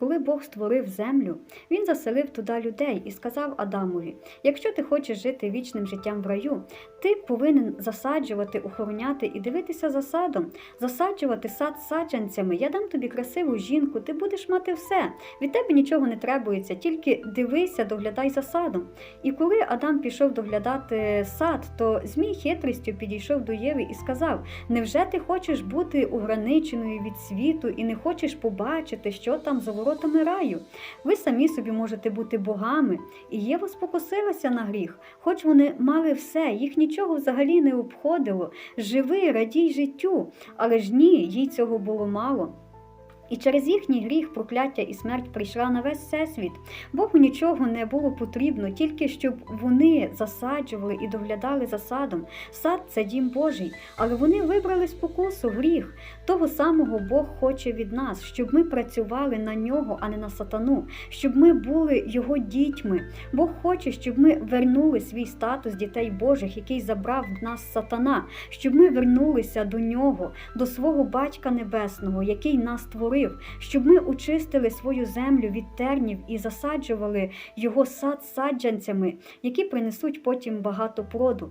Коли Бог створив землю, він заселив туди людей і сказав Адамові: якщо ти хочеш жити вічним життям в раю, ти повинен засаджувати, охороняти і дивитися за садом, засаджувати сад саджанцями. Я дам тобі красиву жінку, ти будеш мати все. Від тебе нічого не требується, тільки дивися, доглядай за садом. І коли Адам пішов доглядати сад, то Змій хитрістю підійшов до Єви і сказав: Невже ти хочеш бути ограниченою від світу і не хочеш побачити, що там за воротами раю? Ви самі собі можете бути богами. І Єва спокусилася на гріх, хоч вони мали все, їх нічого взагалі не обходило. Живи, радій життю. Але ж ні, їй цього було мало. І через їхній гріх, прокляття і смерть прийшла на весь всесвіт. Богу нічого не було потрібно, тільки щоб вони засаджували і доглядали за садом. Сад це дім Божий, але вони вибрали спокусу, гріх. Того самого Бог хоче від нас, щоб ми працювали на нього, а не на сатану, щоб ми були його дітьми. Бог хоче, щоб ми вернули свій статус дітей Божих, який забрав в нас сатана, щоб ми вернулися до нього, до свого Батька Небесного, який нас створив, щоб ми очистили свою землю від тернів і засаджували його сад саджанцями, які принесуть потім багато плоду.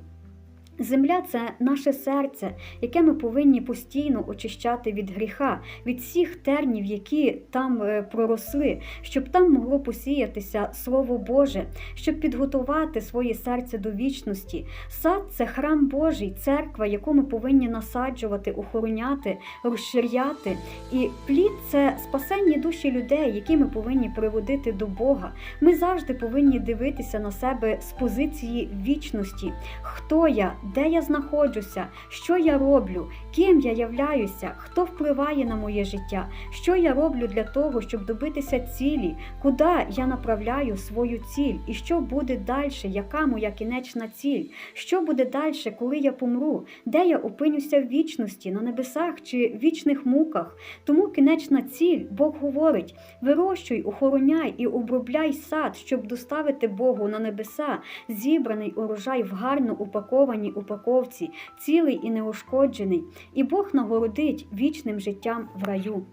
Земля це наше серце, яке ми повинні постійно очищати від гріха, від всіх тернів, які там е, проросли, щоб там могло посіятися Слово Боже, щоб підготувати своє серце до вічності. Сад це храм Божий, церква, яку ми повинні насаджувати, охороняти, розширяти. І плід це спасенні душі людей, які ми повинні приводити до Бога. Ми завжди повинні дивитися на себе з позиції вічності. Хто я? Де я знаходжуся, що я роблю, ким я являюся, хто впливає на моє життя, що я роблю для того, щоб добитися цілі, куди я направляю свою ціль, і що буде далі, яка моя кінечна ціль, що буде далі, коли я помру, де я опинюся в вічності, на небесах чи вічних муках. Тому кінечна ціль, Бог говорить: вирощуй, охороняй і обробляй сад, щоб доставити Богу на небеса зібраний урожай в гарно упакованій упаковці, цілий і неушкоджений, і Бог нагородить вічним життям в раю.